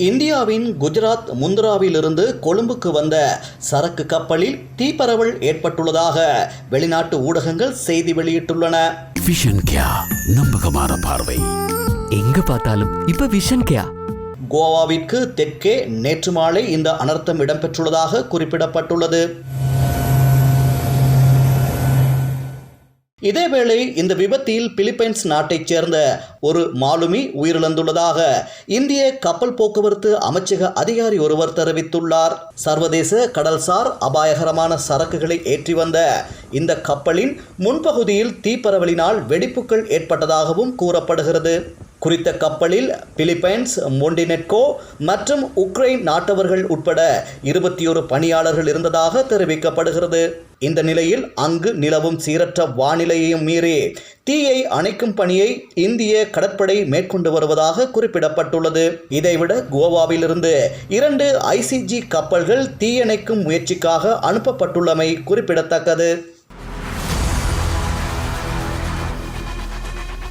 இந்தியாவின் குஜராத் முந்திராவிலிருந்து கொழும்புக்கு வந்த சரக்கு கப்பலில் தீப்பரவல் ஏற்பட்டுள்ளதாக வெளிநாட்டு ஊடகங்கள் செய்தி வெளியிட்டுள்ளன. விஷன் கியா நம்பகமான பார்வை. எங்க பார்த்தாலும் இப்ப விஷன் கேயா கோவாவிற்கு தெற்கே நேற்று மாலை இந்த அனர்த்தம் இடம்பெற்றுள்ளதாக குறிப்பிடப்பட்டுள்ளது. இதேவேளை இந்த விபத்தில் பிலிப்பைன்ஸ் நாட்டைச் சேர்ந்த ஒரு மாலுமி உயிரிழந்துள்ளதாக இந்திய கப்பல் போக்குவரத்து அமைச்சக அதிகாரி ஒருவர் தெரிவித்துள்ளார். சர்வதேச கடல்சார் அபாயகரமான சரக்குகளை ஏற்றி வந்த இந்த கப்பலின் முன்பகுதியில் தீப்பரவலினால் வெடிப்புகள் ஏற்பட்டதாகவும் கூறப்படுகிறது. குறித்த கப்பலில் பிலிப்பைன்ஸ் மொண்டினெட்கோ மற்றும் உக்ரைன் நாட்டவர்கள் உட்பட இருபத்தி ஒரு பணியாளர்கள் இருந்ததாக தெரிவிக்கப்படுகிறது. இந்த நிலையில் அங்கு நிலவும் சீரற்ற வானிலையையும் மீறி தீயை அணைக்கும் பணியை இந்திய கடற்படை மேற்கொண்டு வருவதாக குறிப்பிடப்பட்டுள்ளது. இதைவிட கோவாவிலிருந்து இரண்டு ஐசிஜி கப்பல்கள் தீயணைக்கும் முயற்சிக்காக அனுப்பப்பட்டுள்ளமை குறிப்பிடத்தக்கது.